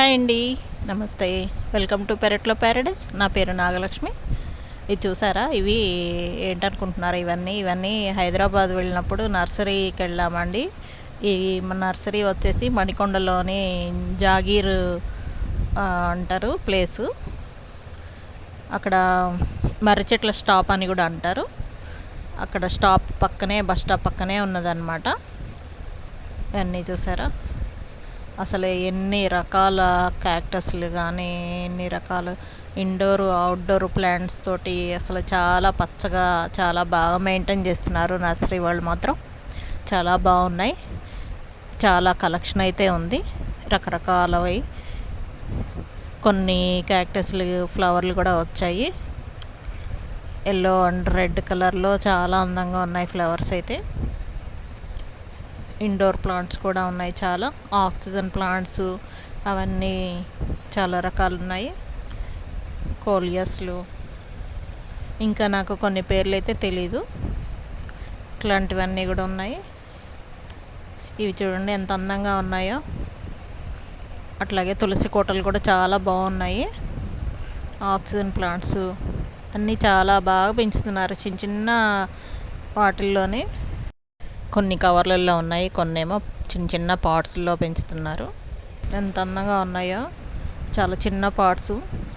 Hi అండి. నమస్తే. Welcome to పెరట్లో ప్యారడైస్. నా పేరు నాగలక్ష్మి. ఇది చూసారా? ఇవి ఏంటనుకుంటున్నారు? ఇవన్నీ ఇవన్నీ హైదరాబాద్ వెళ్ళినప్పుడు నర్సరీకి వెళ్ళామండి. ఈ నర్సరీ వచ్చేసి మణికొండలోని జాగీర్ అంటారు ప్లేసు. అక్కడ మర్రిచెట్ల స్టాప్ అని కూడా అంటారు. అక్కడ స్టాప్ పక్కనే బస్ స్టాప్ పక్కనే ఉన్నదన్నమాట. ఇవన్నీ చూసారా? అసలు ఎన్ని రకాల క్యాక్టస్లు కానీ ఎన్ని రకాల ఇండోర్ అవుట్డోర్ ప్లాంట్స్ తోటి అసలు చాలా పచ్చగా చాలా బాగా మెయింటైన్ చేస్తున్నారు నర్సరీ వాళ్ళు మాత్రం. చాలా బాగున్నాయి. చాలా కలెక్షన్ అయితే ఉంది. రకరకాలవి కొన్ని క్యాక్టస్లు ఫ్లవర్లు కూడా వచ్చాయి. ఎల్లో అండ్ రెడ్ కలర్లో చాలా అందంగా ఉన్నాయి ఫ్లవర్స్ అయితే. ఇండోర్ ప్లాంట్స్ కూడా ఉన్నాయి చాలా. ఆక్సిజన్ ప్లాంట్స్ అవన్నీ చాలా రకాలు ఉన్నాయి కోలియస్లు. ఇంకా నాకు కొన్ని పేర్లు అయితే తెలీదు. ఇట్లాంటివన్నీ కూడా ఉన్నాయి. ఇవి చూడండి ఎంత అందంగా ఉన్నాయో. అట్లాగే తులసి కోటలు కూడా చాలా బాగున్నాయి. ఆక్సిజన్ ప్లాంట్స్ అన్నీ చాలా బాగా పెంచుతున్నారు చిన్న చిన్న వాటిల్లోనే. కొన్ని కవర్లలో ఉన్నాయి కొన్ని ఏమో చిన్న చిన్న పాట్స్లో పెంచుతున్నారు. ఎంత అందంగా ఉన్నాయో. చాలా చిన్న పార్ట్స్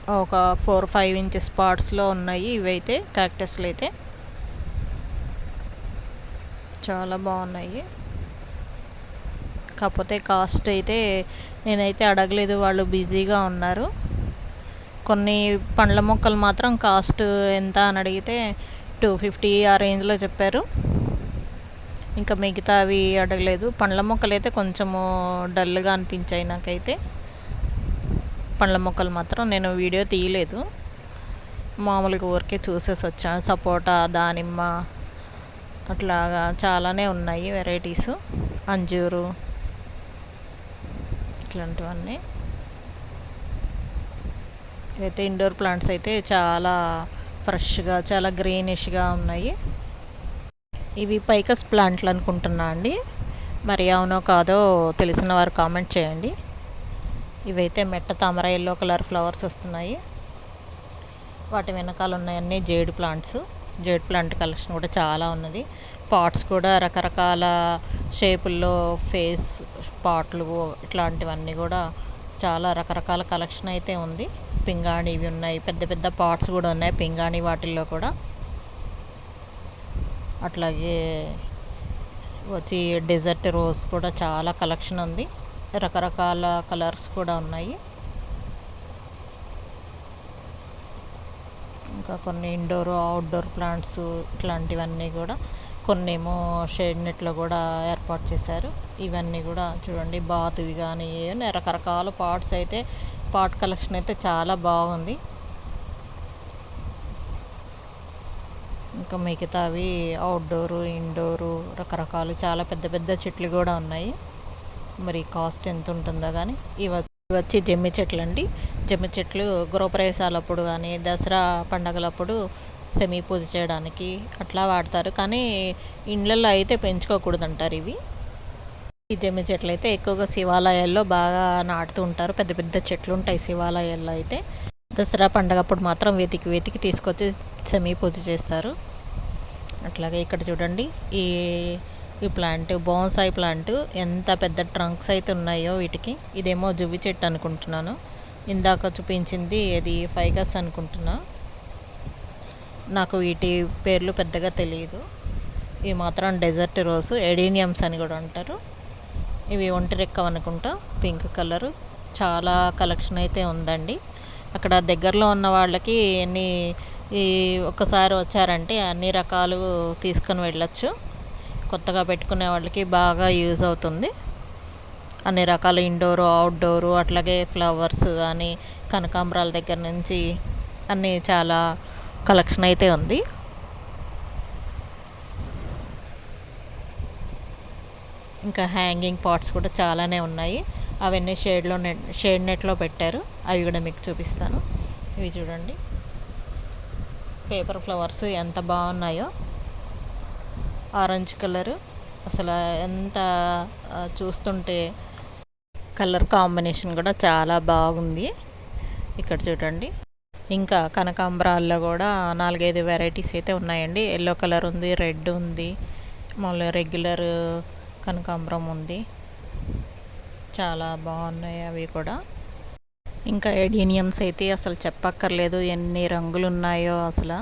ఒక ఫోర్ ఫైవ్ ఇంచెస్ పార్ట్స్లో ఉన్నాయి ఇవైతే క్యాక్టస్లు అయితే. చాలా బాగున్నాయి. కాకపోతే కాస్ట్ అయితే నేనైతే అడగలేదు వాళ్ళు బిజీగా ఉన్నారు. కొన్ని పండ్ల మొక్కలు మాత్రం కాస్ట్ ఎంత అని అడిగితే టూ ఫిఫ్టీ ఆ రేంజ్లో చెప్పారు. ఇంకా మిగతావి అడగలేదు. పండ్ల మొక్కలు అయితే కొంచెము డల్గా అనిపించాయి నాకైతే. పండ్ల మొక్కలు మాత్రం నేను వీడియో తీయలేదు. మామూలుగా ఊరికే చూసేసి వచ్చాను. సపోటా దానిమ్మ అట్లాగా చాలానే ఉన్నాయి వెరైటీస్. అంజూరు ఇట్లాంటివన్నీ. అయితే ఇండోర్ ప్లాంట్స్ అయితే చాలా ఫ్రెష్గా చాలా గ్రీనిష్గా ఉన్నాయి. ఇవి పైకస్ ప్లాంట్లు అనుకుంటున్నా అండి. మరి అవునో కాదో తెలిసిన వారు కామెంట్ చేయండి. ఇవైతే మెట్ట తామర ఎల్లో కలర్ ఫ్లవర్స్ వస్తున్నాయి. వాటి వెనకాల ఉన్నాయన్నీ jade plants jade plant collection కూడా చాలా ఉన్నది. పాట్స్ కూడా రకరకాల షేపుల్లో ఫేస్ పాట్లు ఇట్లాంటివన్నీ కూడా చాలా రకరకాల కలెక్షన్ అయితే ఉంది. పింగాణి ఇవి ఉన్నాయి. పెద్ద పెద్ద పాట్స్ కూడా ఉన్నాయి. పింగాణి వాటిల్లో కూడా. అట్లాగే వచ్చి డెజర్ట్ రోజ్ కూడా చాలా కలెక్షన్ ఉంది. రకరకాల కలర్స్ కూడా ఉన్నాయి. ఇంకా కొన్ని ఇండోర్ అవుట్డోర్ ప్లాంట్స్ ఇట్లాంటివన్నీ కూడా కొన్ని ఏమో షేడ్ నెట్లో కూడా ఏర్పాటు చేశారు. ఇవన్నీ కూడా చూడండి బాతువి కానీ రకరకాల పాట్స్ అయితే పాట్ కలెక్షన్ అయితే చాలా బాగుంది. ఇంకా మిగతావి అవుట్డోరు ఇండోరు రకరకాలు చాలా పెద్ద పెద్ద చెట్లు కూడా ఉన్నాయి. మరి కాస్ట్ ఎంత ఉంటుందో కానీ ఇవి వచ్చి జమ్మి చెట్లు అండి. జమ్మి చెట్లు గృహప్రవేశాలప్పుడు కానీ దసరా పండగలప్పుడు సెమీ పూజ చేయడానికి అట్లా వాడతారు. కానీ ఇండ్లలో అయితే పెంచుకోకూడదు అంటారు ఇవి. ఈ జమ్మి చెట్లు అయితే ఎక్కువగా శివాలయాల్లో బాగా నాటుతూ ఉంటారు. పెద్ద పెద్ద చెట్లు ఉంటాయి శివాలయాల్లో అయితే. దసరా పండగప్పుడు మాత్రం వెతికి వెతికి తీసుకొచ్చి సెమీ పూజ చేస్తారు. అట్లాగే ఇక్కడ చూడండి ఈ ఈ ప్లాంట్ బోన్సాయి ప్లాంట్ ఎంత పెద్ద ట్రంక్స్ అయితే ఉన్నాయో వీటికి. ఇదేమో జువ్వి చెట్టు అనుకుంటున్నాను. ఇందాక చూపించింది ఇది ఫైగస్ అనుకుంటున్నా. నాకు వీటి పేర్లు పెద్దగా తెలియదు ఇవి మాత్రం డెజర్ట్ రోజు ఎడీనియమ్స్ అని కూడా అంటారు. ఇవి ఒంటిరెక్కం అనుకుంటా పింక్ కలరు చాలా కలెక్షన్ అయితే ఉందండి. అక్కడ దగ్గరలో ఉన్న వాళ్ళకి ఎన్ని ఈ ఒకసారి వచ్చారంటే అన్ని రకాలు తీసుకొని వెళ్ళచ్చు. కొత్తగా పెట్టుకునే వాళ్ళకి బాగా యూజ్ అవుతుంది. అన్ని రకాల ఇండోరు అవుట్డోరు అట్లాగే ఫ్లవర్స్ కానీ కనకాంబరాల దగ్గర నుంచి అన్నీ చాలా కలెక్షన్ అయితే ఉంది. ఇంకా హ్యాంగింగ్ పాట్స్ కూడా చాలానే ఉన్నాయి. అవన్నీ షేడ్లో నెట్ షేడ్ నెట్లో పెట్టారు. అవి కూడా మీకు చూపిస్తాను. ఇవి చూడండి. పేపర్ ఫ్లవర్స్ ఎంత బాగున్నాయో. Orange colour. అసలు ఎంత చూస్తుంటే కలర్ కాంబినేషన్ కూడా చాలా బాగుంది. ఇక్కడ చూడండి. ఇంకా కనకాంబరాల్లో కూడా నాలుగైదు వెరైటీస్ అయితే ఉన్నాయండి. ఎల్లో కలర్ ఉంది రెడ్ ఉంది మళ్ళీ రెగ్యులర్ కనకాంబరం ఉంది. చాలా బాగున్నాయి అవి కూడా. ఇంకా ఎడీనియమ్స్ అయితే అసలు చెప్పక్కర్లేదు. ఎన్ని రంగులు ఉన్నాయో అసలు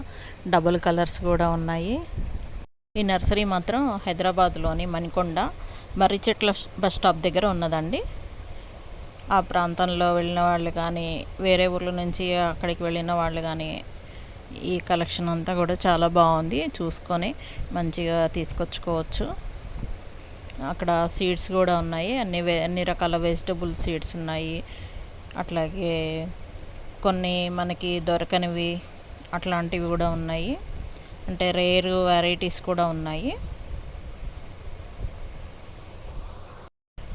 డబుల్ కలర్స్ కూడా ఉన్నాయి. ఈ నర్సరీ మాత్రం హైదరాబాద్లోని మణికొండ మర్రి చెట్ల బస్ స్టాప్ దగ్గర ఉన్నదండి. ఆ ప్రాంతంలో వెళ్ళిన వాళ్ళు కానీ వేరే ఊర్ల నుంచి అక్కడికి వెళ్ళిన వాళ్ళు కానీ ఈ కలెక్షన్ అంతా కూడా చాలా బాగుంది. చూసుకొని మంచిగా తీసుకొచ్చుకోవచ్చు. అక్కడ సీడ్స్ కూడా ఉన్నాయి. అన్ని అన్ని రకాల వెజిటబుల్ సీడ్స్ ఉన్నాయి. అట్లాగే కొన్ని మనకి దొరకనివి అట్లాంటివి కూడా ఉన్నాయి. అంటే రేర్ వెరైటీస్ కూడా ఉన్నాయి.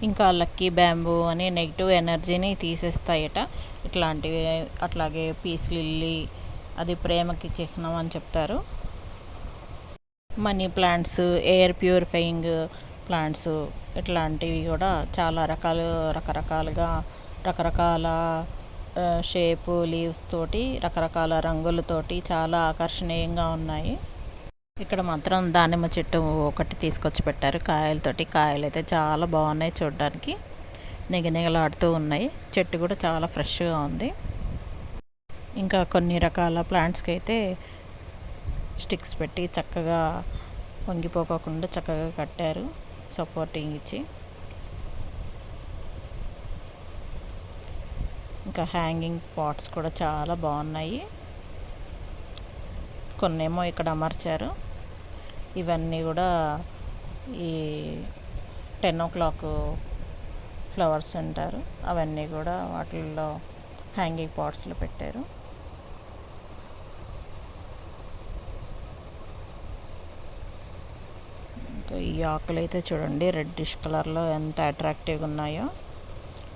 ఇంకా లక్కీ బ్యాంబూ అని నెగిటివ్ ఎనర్జీని తీసేస్తాయట. ఇట్లాంటివి అట్లాగే పీస్ లిల్లీ అది ప్రేమకి చిహ్నం అని చెప్తారు. Money plants air purifying plants ఇట్లాంటివి కూడా చాలా రకాలు రకరకాలుగా రకరకాల షేపు లీవ్స్ తోటి రకరకాల రంగులతోటి చాలా ఆకర్షణీయంగా ఉన్నాయి. ఇక్కడ మాత్రం దానిమ్మ చెట్టు ఒకటి తీసుకొచ్చి పెట్టారు. కాయలతోటి కాయలు అయితే చాలా బాగున్నాయి చూడడానికి. నిగనిగలాడుతూ ఉన్నాయి. చెట్టు కూడా చాలా ఫ్రెష్గా ఉంది. ఇంకా కొన్ని రకాల ప్లాంట్స్కి అయితే స్టిక్స్ పెట్టి చక్కగా వంగిపోకోకుండా చక్కగా కట్టారు. సపోర్టింగ్ ఇచ్చి. ఇంకా హ్యాంగింగ్ పాట్స్ కూడా చాలా బాగున్నాయి. కొన్నేమో ఇక్కడ అమర్చారు. ఇవన్నీ కూడా ఈ టెన్ ఓ క్లాక్ ఫ్లవర్స్ అంటారు అవన్నీ కూడా వాటిల్లో హ్యాంగింగ్ పాట్స్లో పెట్టారు. ఇంకా ఈ ఆకులు అయితే చూడండి రెడ్డిష్ కలర్లో ఎంత అట్రాక్టివ్గా ఉన్నాయో.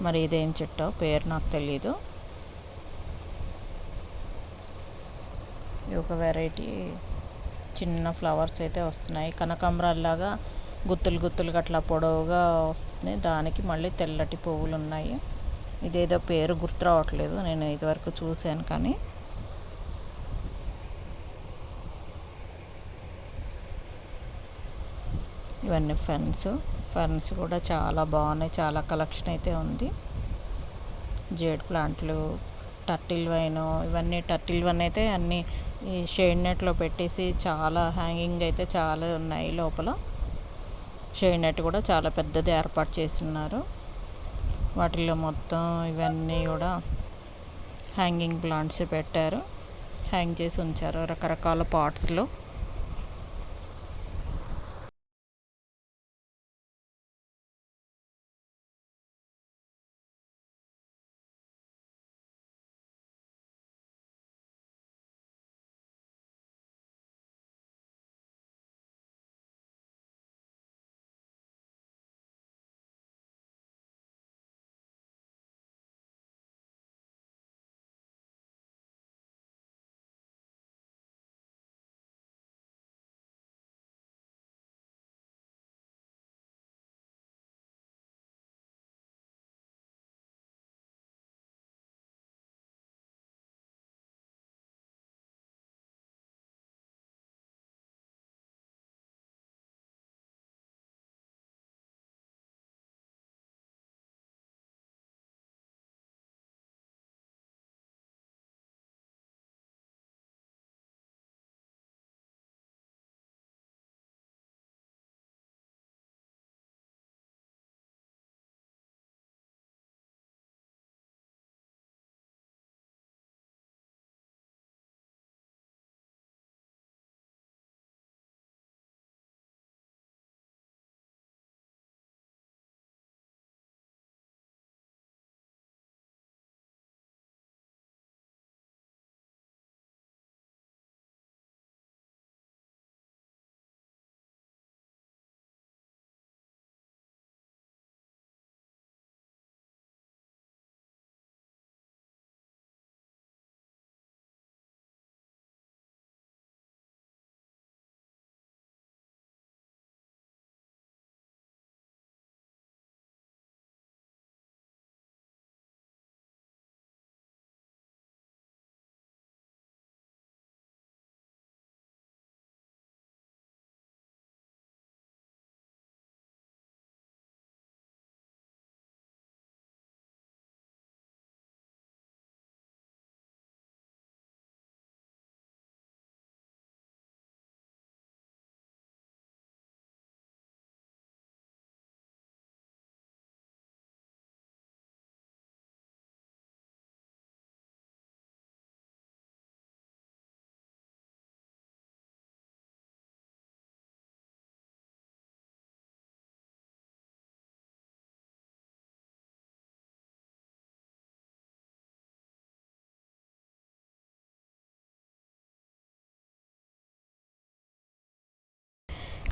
మరి ఇదేం చెట్టో పేరు నాకు తెలీదు. ఒక వెరైటీ చిన్న ఫ్లవర్స్ అయితే వస్తున్నాయి. కనకాంబరాల్లాగా గుత్తులు గుత్తులు అట్లా పొడవుగా వస్తుంది. దానికి మళ్ళీ తెల్లటి పువ్వులు ఉన్నాయి ఇదేదో పేరు గుర్తు రావట్లేదు. నేను ఇదివరకు చూశాను కానీ ఇవన్నీ ఫెన్స్. ఫెన్స్ కూడా చాలా బాగున్నాయి. చాలా కలెక్షన్ అయితే ఉంది. జేడ్ ప్లాంట్లు టర్టిల్ వైన్ ఇవన్నీ టర్టిల్ వైన్ అయితే అన్నీ ఈ షేడ్ నెట్లో పెట్టేసి చాలా హ్యాంగింగ్ అయితే చాలా ఉన్నాయి లోపల. షేడ్ నెట్ కూడా చాలా పెద్దది ఏర్పాటు చేస్తున్నారు. వాటిల్లో మొత్తం ఇవన్నీ కూడా హ్యాంగింగ్ ప్లాంట్స్ పెట్టారు. హ్యాంగ్ చేసి ఉంచారు రకరకాల పార్ట్స్లో.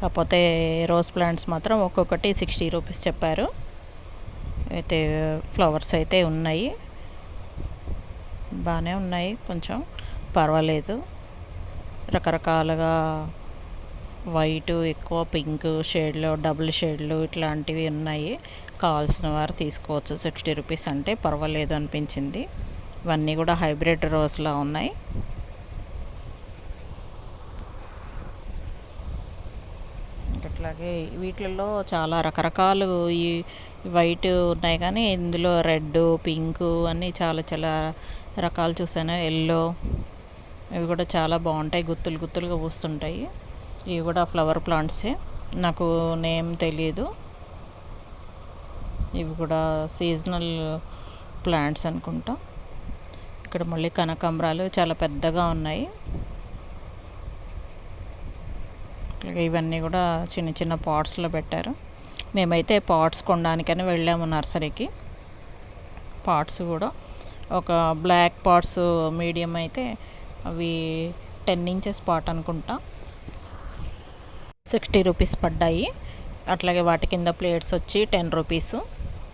కాకపోతే రోజ్ ప్లాంట్స్ మాత్రం ఒక్కొక్కటి సిక్స్టీ రూపీస్ చెప్పారు. అయితే ఫ్లవర్స్ అయితే ఉన్నాయి. బాగానే ఉన్నాయి కొంచెం. పర్వాలేదు. రకరకాలుగా వైట్ ఎక్కువ పింక్ షేడ్లో డబుల్ షేడ్లు ఇట్లాంటివి ఉన్నాయి. కావాల్సిన వారు తీసుకోవచ్చు. సిక్స్టీ రూపీస్ అంటే పర్వాలేదు అనిపించింది. ఇవన్నీ కూడా హైబ్రిడ్ రోజ్లా ఉన్నాయి. అలాగే వీటిల్లో చాలా రకరకాలు ఈ వైట్ ఉన్నాయి కానీ ఇందులో రెడ్ పింక్ అన్నీ చాలా చాలా రకాలు చూసాను. ఎల్లో ఇవి కూడా చాలా బాగుంటాయి. గుత్తులు గుత్తులుగా పూస్తుంటాయి. ఇవి కూడా ఫ్లవర్ ప్లాంట్సే. నాకు నేమ్ తెలియదు ఇవి కూడా సీజనల్ ప్లాంట్స్ అనుకుంటా. ఇక్కడ మళ్ళీ కనకాంబరాలు చాలా పెద్దగా ఉన్నాయి. ఇట్లాగే ఇవన్నీ కూడా చిన్న చిన్న పాట్స్లో పెట్టారు. మేమైతే పాట్స్ కొనడానికని వెళ్ళాము నర్సరీకి. పాట్స్ కూడా. ఒక బ్లాక్ పాట్స్ మీడియం అయితే అవి టెన్ ఇంచెస్ పాట్ అనుకుంటా. సిక్స్టీ రూపీస్ పడ్డాయి. అట్లాగే వాటి కింద ప్లేట్స్ వచ్చి టెన్ రూపీస్.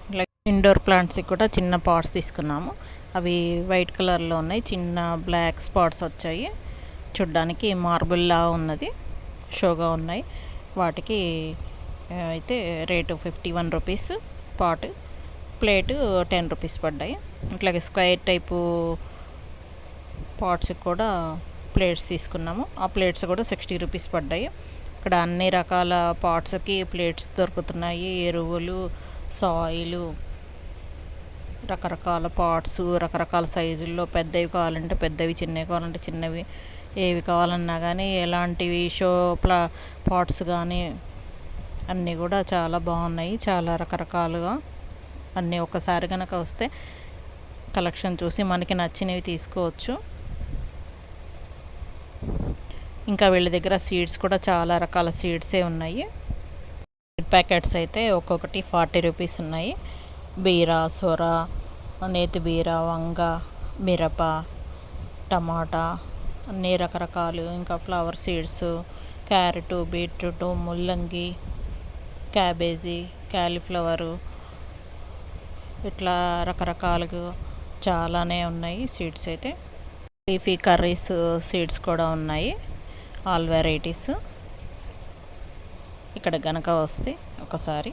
అట్లాగే ఇండోర్ ప్లాంట్స్కి కూడా చిన్న పాట్స్ తీసుకున్నాము. అవి వైట్ కలర్లో ఉన్నాయి. చిన్న బ్లాక్ స్పాట్స్ వచ్చాయి. చూడ్డానికి మార్బుల్లా ఉన్నది. షోగా ఉన్నాయి. వాటికి అయితే rate fifty one rupees pot. Plate ten rupees పడ్డాయి. అట్లాగే స్క్వేర్ టైపు పాట్స్కి కూడా ప్లేట్స్ తీసుకున్నాము. ఆ ప్లేట్స్ కూడా సిక్స్టీ రూపీస్ పడ్డాయి. ఇక్కడ అన్ని రకాల పాట్స్కి ప్లేట్స్ దొరుకుతున్నాయి. ఎరువులు సాయిలు రకరకాల పాట్స్ రకరకాల సైజుల్లో పెద్దవి కావాలంటే పెద్దవి చిన్నవి కావాలంటే చిన్నవి ఏవి కావాలన్నా కానీ ఎలాంటివి షో ప్లా పాట్స్ కానీ అన్నీ కూడా చాలా బాగున్నాయి. చాలా రకరకాలుగా అన్నీ ఒకసారి కనుక వస్తే కలెక్షన్ చూసి మనకి నచ్చినవి తీసుకోవచ్చు. ఇంకా వీళ్ళ దగ్గర సీడ్స్ కూడా చాలా రకాల సీడ్సే ఉన్నాయి. ప్యాకెట్స్ అయితే ఒక్కొక్కటి ఫార్టీ రూపీస్ ఉన్నాయి. బీర సొర నేతి బీర వంగ మిరప టమాటా అన్ని రకరకాలు ఇంకా ఫ్లవర్ సీడ్స్ క్యారెట్ బీట్రూట్ ముల్లంగి క్యాబేజీ క్యాలీఫ్లవరు ఇట్లా రకరకాలుగా చాలానే ఉన్నాయి సీడ్స్ అయితే. లీఫీ కర్రీస్ సీడ్స్ కూడా ఉన్నాయి ఆల్ వెరైటీస్ ఇక్కడ గనక వస్తే ఒకసారి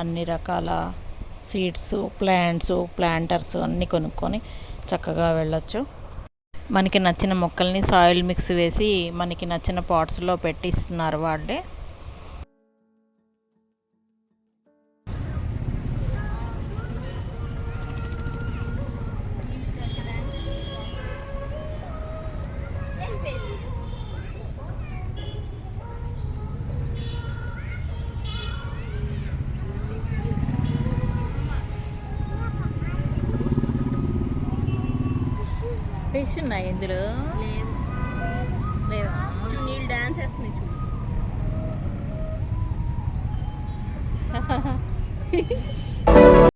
అన్ని రకాల సీడ్స్ ప్లాంట్స్ ప్లాంటర్స్ అన్నీ కొనుక్కొని చక్కగా వెళ్ళొచ్చు. మనకి నచ్చిన మొక్కల్ని సాయిల్ మిక్స్ వేసి మనకి నచ్చిన పాట్స్లో పెట్టిస్తున్నారు వాళ్ళే. ఫిష్ ఉన్నాయి ఇందులో? లేదు. లేవా నీళ్ళు డాన్స్ వేస్తున్నాయి చూడు.